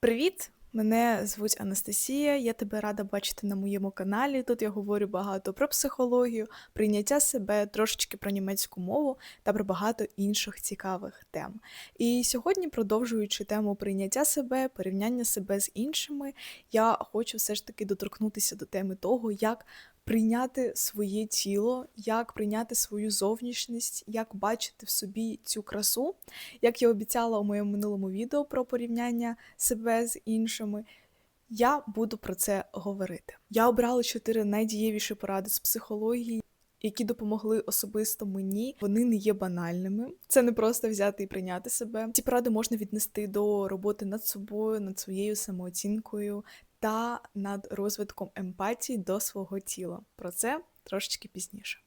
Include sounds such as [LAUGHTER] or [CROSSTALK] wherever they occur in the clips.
Привіт! Мене звуть Анастасія. Я тебе рада бачити на моєму каналі. Тут я говорю багато про психологію, прийняття себе, трошечки про німецьку мову та про багато інших цікавих тем. І сьогодні, продовжуючи тему прийняття себе, порівняння себе з іншими, я хочу все ж таки доторкнутися до теми того, як прийняти своє тіло, як прийняти свою зовнішність, як бачити в собі цю красу. Як я обіцяла у моєму минулому відео про порівняння себе з іншими, я буду про це говорити. Я обрала чотири найдієвіші поради з психології. Які допомогли особисто мені, вони не є банальними. Це не просто взяти і прийняти себе. Ці поради можна віднести до роботи над собою, над своєю самооцінкою та над розвитком емпатії до свого тіла. Про це трошечки пізніше.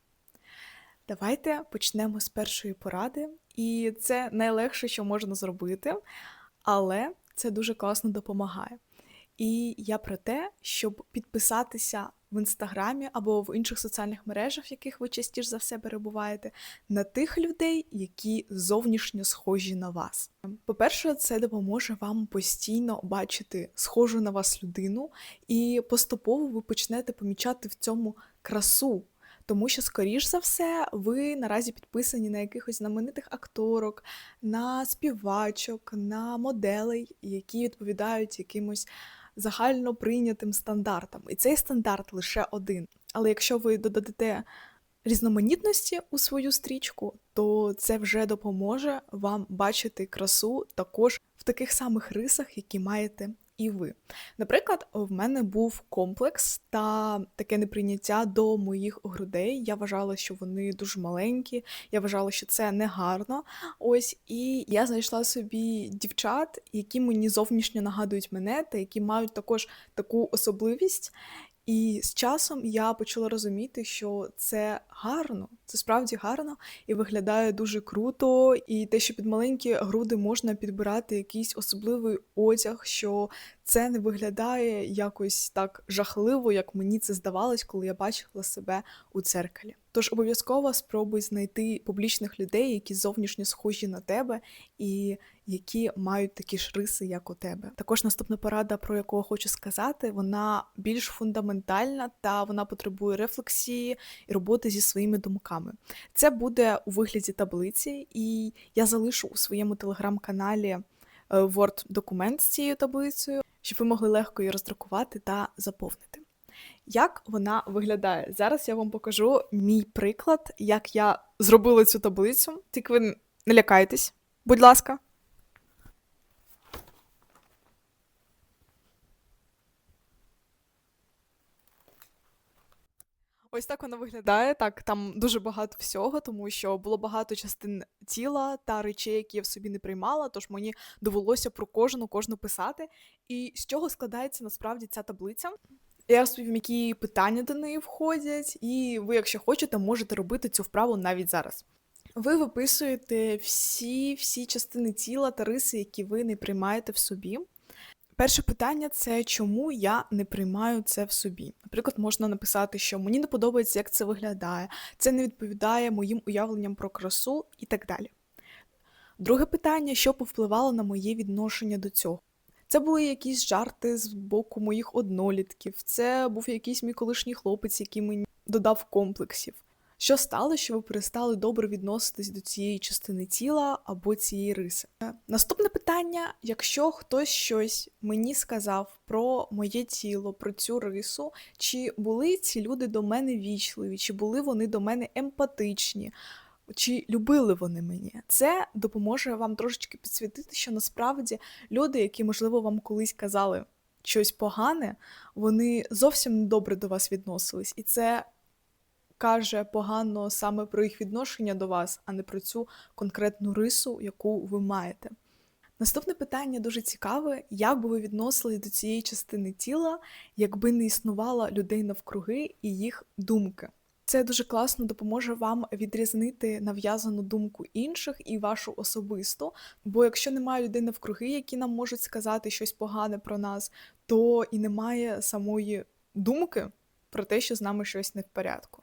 Давайте почнемо з першої поради, і це найлегше, що можна зробити, але це дуже класно допомагає. І я про те, щоб підписатися в інстаграмі або в інших соціальних мережах, в яких ви частіше за все перебуваєте, на тих людей, які зовнішньо схожі на вас. По-перше, це допоможе вам постійно бачити схожу на вас людину, і поступово ви почнете помічати в цьому красу. Тому що, скоріш за все, ви наразі підписані на якихось знаменитих акторок, на співачок, на моделей, які відповідають якимось загально прийнятим стандартам. І цей стандарт лише один. Але якщо ви додадете різноманітності у свою стрічку, то це вже допоможе вам бачити красу також в таких самих рисах, які маєте і ви. Наприклад, в мене був комплекс та таке неприйняття до моїх грудей. Я вважала, що вони дуже маленькі, я вважала, що це не гарно. Ось, і я знайшла собі дівчат, які мені зовнішньо нагадують мене, та які мають також таку особливість. І з часом я почала розуміти, що це гарно, це справді гарно і виглядає дуже круто. І те, що під маленькі груди можна підбирати якийсь особливий одяг, що це не виглядає якось так жахливо, як мені це здавалось, коли я бачила себе у дзеркалі. Тож обов'язково спробуй знайти публічних людей, які зовнішньо схожі на тебе і які мають такі ж риси, як у тебе. Також наступна порада, про яку хочу сказати, вона більш фундаментальна та вона потребує рефлексії і роботи зі своїми думками. Це буде у вигляді таблиці, і я залишу у своєму телеграм-каналі е, Word-документ з цією таблицею, щоб ви могли легко її роздрукувати та заповнити. Як вона виглядає? Зараз я вам покажу мій приклад, як я зробила цю таблицю. Тільки ви не лякайтесь, будь ласка. Ось так вона виглядає. Так, там дуже багато всього, тому що було багато частин тіла та речей, які я в собі не приймала, тож мені довелося про кожну кожну писати. І з чого складається насправді ця таблиця? Я розповім, які питання до неї входять, і ви, якщо хочете, можете робити цю вправу навіть зараз. Ви виписуєте всі всі частини тіла та риси, які ви не приймаєте в собі. Перше питання це чому я не приймаю це в собі. Наприклад, можна написати, що мені не подобається, як це виглядає, це не відповідає моїм уявленням про красу і так далі. Друге питання, що повпливало на моє відношення до цього. Це були якісь жарти з боку моїх однолітків, це був якийсь мій колишній хлопець, який мені додав комплексів. Що стало, що ви перестали добре відноситись до цієї частини тіла або цієї риси? Наступне питання: якщо хтось щось мені сказав про моє тіло, про цю рису, чи були ці люди до мене вічливі, чи були вони до мене емпатичні? Чи любили вони мені? Це допоможе вам трошечки підсвітити, що насправді люди, які, можливо, вам колись казали щось погане, вони зовсім добре до вас відносились, і це каже погано саме про їх відношення до вас, а не про цю конкретну рису, яку ви маєте. Наступне питання дуже цікаве: як би ви відносились до цієї частини тіла, якби не існувала людей навкруги і їх думки? Це дуже класно допоможе вам відрізнити нав'язану думку інших і вашу особисту. Бо якщо немає людей навкруги, які нам можуть сказати щось погане про нас, то і немає самої думки про те, що з нами щось не в порядку.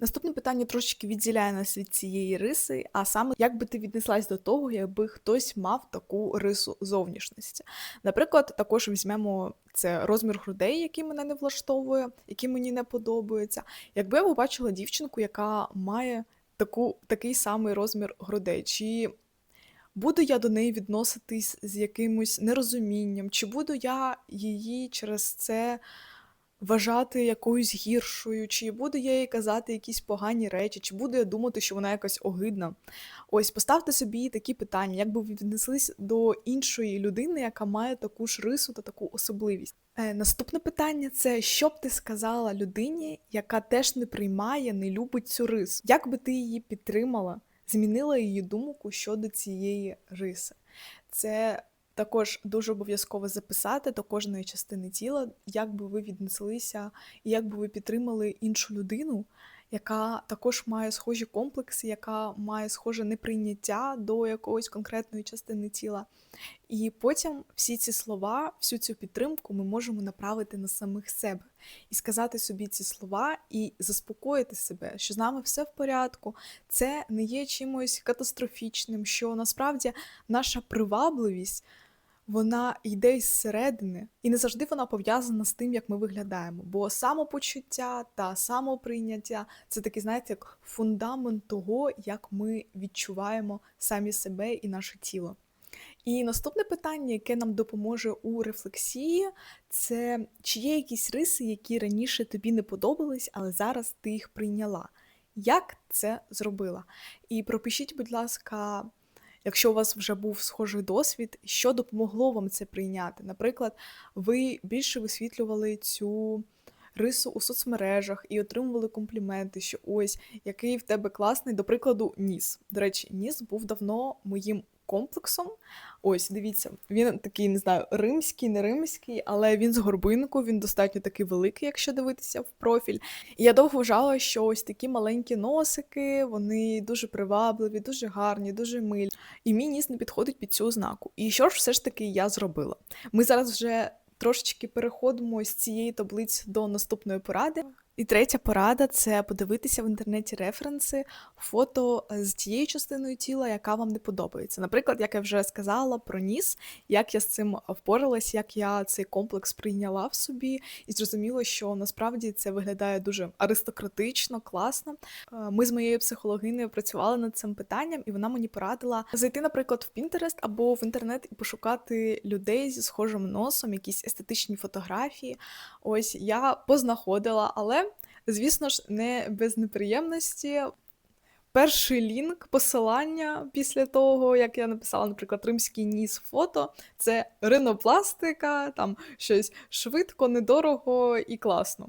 Наступне питання трошечки відділяє нас від цієї риси, а саме як би ти віднеслась до того, якби хтось мав таку рису зовнішності. Наприклад, також візьмемо це розмір грудей, який мене не влаштовує, який мені не подобається. Якби я побачила дівчинку, яка має таку, такий самий розмір грудей, чи буду я до неї відноситись з якимось нерозумінням, чи буду я її через це вважати якоюсь гіршою, чи буду я їй казати якісь погані речі, чи буду я думати, що вона якась огидна. Ось поставте собі такі питання, як би ви віднеслись до іншої людини, яка має таку ж рису та таку особливість. Е, наступне питання це що б ти сказала людині, яка теж не приймає, не любить цю рису? Як би ти її підтримала, змінила її думку щодо цієї риси? Це також дуже обов'язково записати до кожної частини тіла, як би ви віднеслися і як би ви підтримали іншу людину, яка також має схожі комплекси, яка має схоже неприйняття до якоїсь конкретної частини тіла. І потім всі ці слова, всю цю підтримку ми можемо направити на самих себе і сказати собі ці слова і заспокоїти себе, що з нами все в порядку, це не є чимось катастрофічним, що насправді наша привабливість вона йде із середини, і не завжди вона пов'язана з тим, як ми виглядаємо. Бо самопочуття та самоприйняття це такий, знаєте, як фундамент того, як ми відчуваємо самі себе і наше тіло. І наступне питання, яке нам допоможе у рефлексії, це чи є якісь риси, які раніше тобі не подобались, але зараз ти їх прийняла. Як це зробила? І пропишіть, будь ласка, Якщо у вас вже був схожий досвід, що допомогло вам це прийняти? Наприклад, ви більше висвітлювали цю рису у соцмережах і отримували компліменти, що ось який в тебе класний, до прикладу, ніс. До речі, ніс був давно моїм комплексом. Ось, дивіться, він такий, не знаю, римський, не римський, але він з горбинку, він достатньо такий великий, якщо дивитися в профіль. І я довго вважала, що ось такі маленькі носики, вони дуже привабливі, дуже гарні, дуже милі. І мій ніс не підходить під цю ознаку. І що ж все ж таки я зробила? Ми зараз вже трошечки переходимо з цієї таблиці до наступної поради. І третя порада це подивитися в інтернеті референси, фото е, з тією частиною тіла, яка вам не подобається. Наприклад, як я вже сказала про ніс, як я з цим впоралась, як я цей комплекс прийняла в собі, і зрозуміло, що насправді це виглядає дуже аристократично, класно. Е, ми з моєю психологинею працювали над цим питанням, і вона мені порадила зайти, наприклад, в Pinterest або в інтернет і пошукати людей зі схожим носом, якісь естетичні фотографії. Ось я познаходила, але. Звісно ж, не без неприємності. Перший лінк, посилання після того, як я написала, наприклад, римський ніс фото, це ринопластика, там щось швидко, недорого і класно.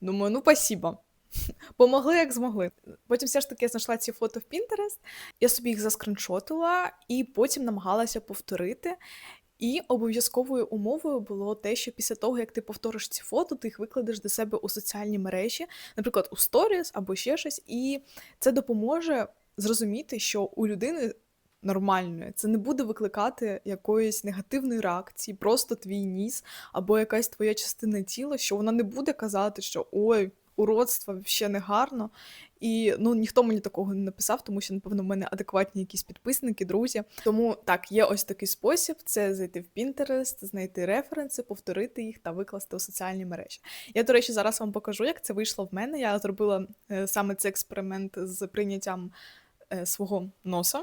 Думаю, ну спасибо. [LAUGHS] Помогли, як змогли. Потім все ж таки я знайшла ці фото в Pinterest, я собі їх заскриншотила і потім намагалася повторити. І обов'язковою умовою було те, що після того, як ти повториш ці фото, ти їх викладеш до себе у соціальні мережі, наприклад, у сторіс або ще щось, і це допоможе зрозуміти, що у людини нормальної це не буде викликати якоїсь негативної реакції, просто твій ніс або якась твоя частина тіла, що вона не буде казати, що ой уродства ще не гарно. І ну ніхто мені такого не написав, тому що, напевно, в мене адекватні якісь підписники, друзі. Тому так, є ось такий спосіб: це зайти в Pinterest, знайти референси, повторити їх та викласти у соціальні мережі. Я, до речі, зараз вам покажу, як це вийшло в мене. Я зробила е, саме цей експеримент з прийняттям е, свого носа.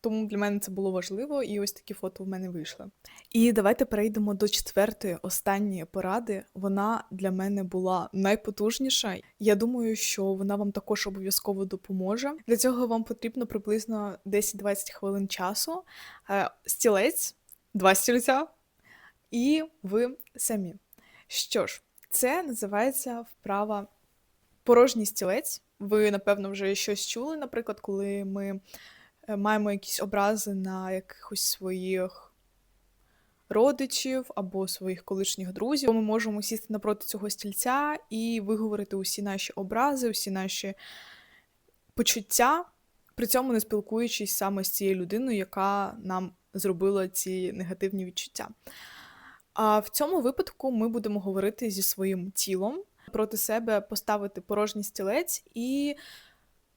Тому для мене це було важливо, і ось такі фото в мене вийшли. І давайте перейдемо до четвертої, останньої поради. Вона для мене була найпотужніша. Я думаю, що вона вам також обов'язково допоможе. Для цього вам потрібно приблизно 10-20 хвилин часу, е, стілець, два стільця, і ви самі. Що ж, це називається вправа порожній стілець. Ви, напевно, вже щось чули, наприклад, коли ми. Е, маємо якісь образи на якихось своїх родичів або своїх колишніх друзів. Ми можемо сісти напроти цього стільця і виговорити усі наші образи, усі наші почуття, при цьому не спілкуючись саме з цією людиною, яка нам зробила ці негативні відчуття. А в цьому випадку ми будемо говорити зі своїм тілом. проти себе поставити порожній стілець і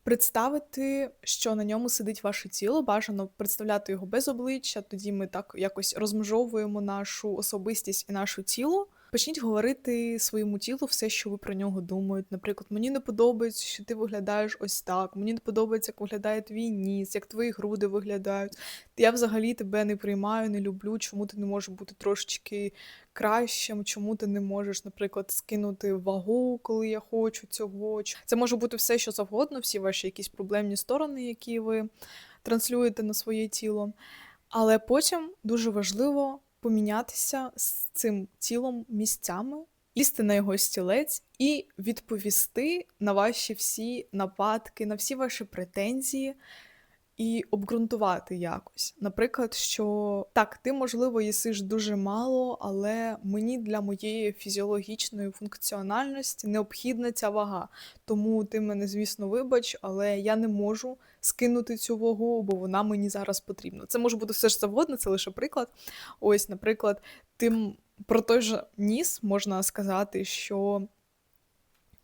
представити, що на ньому сидить ваше тіло. Бажано представляти його без обличчя, тоді ми так якось розмежовуємо нашу особистість і наше тіло. Почніть говорити своєму тілу все, що ви про нього думаєте. Наприклад, мені не подобається, що ти виглядаєш ось так. Мені не подобається, як виглядає твій ніс, як твої груди виглядають. Я взагалі тебе не приймаю, не люблю. Чому ти не можеш бути трошечки кращим? Чому ти не можеш, наприклад, скинути вагу, коли я хочу цього? Це може бути все, що завгодно, всі ваші якісь проблемні сторони, які ви транслюєте на своє тіло. Але потім дуже важливо помінятися з цим тілом місцями, лізти на його стілець і відповісти на ваші всі нападки, на всі ваші претензії. І обґрунтувати якось. Наприклад, що так, ти, можливо, їсиш дуже мало, але мені для моєї фізіологічної функціональності необхідна ця вага. Тому ти мене, звісно, вибач, але я не можу скинути цю вагу, бо вона мені зараз потрібна. Це може бути все ж завгодно, це лише приклад. Ось, наприклад, тим про той же ніс можна сказати, що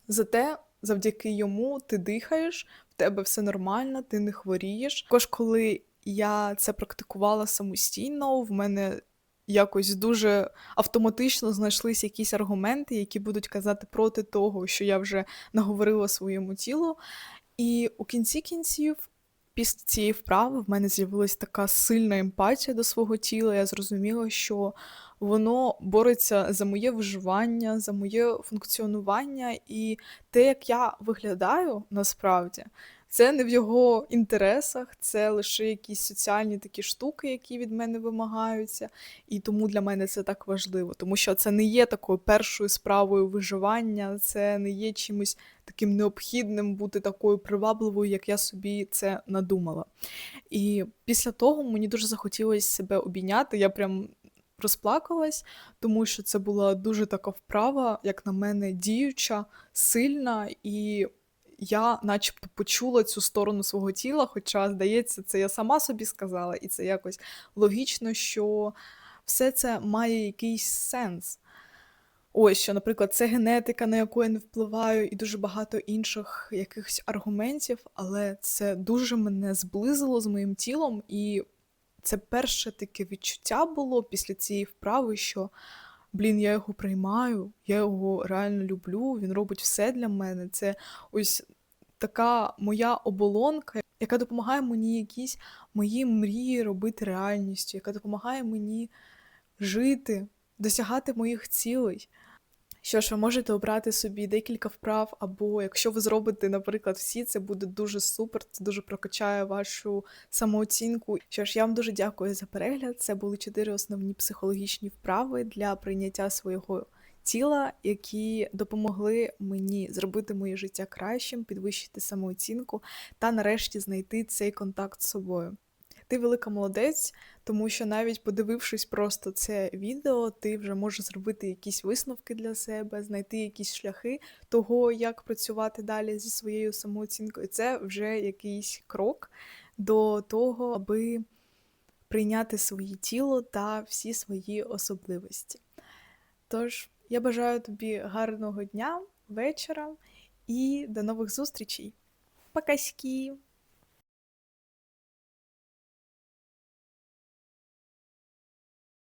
зате завдяки йому ти дихаєш, тебе все нормально, ти не хворієш. Також, коли я це практикувала самостійно, в мене якось дуже автоматично знайшлися якісь аргументи, які будуть казати проти того, що я вже наговорила своєму тілу. І у кінці кінців, після цієї вправи, в мене з'явилася така сильна емпатія до свого тіла. Я зрозуміла, що воно бореться за моє виживання, за моє функціонування, і те, як я виглядаю насправді, це не в його інтересах, це лише якісь соціальні такі штуки, які від мене вимагаються. І тому для мене це так важливо, тому що це не є такою першою справою виживання, це не є чимось таким необхідним бути такою привабливою, як я собі це надумала. І після того мені дуже захотілося себе обійняти. Я прям розплакалась, тому що це була дуже така вправа, як на мене, діюча, сильна, і я начебто почула цю сторону свого тіла, хоча, здається, це я сама собі сказала, і це якось логічно, що все це має якийсь сенс. Ось що, наприклад, це генетика, на яку я не впливаю, і дуже багато інших якихось аргументів, але це дуже мене зблизило з моїм тілом, і це перше таке відчуття було після цієї вправи, що блін, я його приймаю, я його реально люблю, він робить все для мене. Це ось така моя оболонка, яка допомагає мені якісь мої мрії робити реальністю, яка допомагає мені жити, досягати моїх цілей. Що ж, ви можете обрати собі декілька вправ, або якщо ви зробите, наприклад, всі, це буде дуже супер, це дуже прокачає вашу самооцінку. Що ж, я вам дуже дякую за перегляд. Це були чотири основні психологічні вправи для прийняття свого тіла, які допомогли мені зробити моє життя кращим, підвищити самооцінку та нарешті знайти цей контакт з собою. Ти велика молодець, тому що навіть подивившись просто це відео, ти вже можеш зробити якісь висновки для себе, знайти якісь шляхи того, як працювати далі зі своєю самооцінкою. Це вже якийсь крок до того, аби прийняти своє тіло та всі свої особливості. Тож, я бажаю тобі гарного дня, вечора і до нових зустрічей. Покаськи!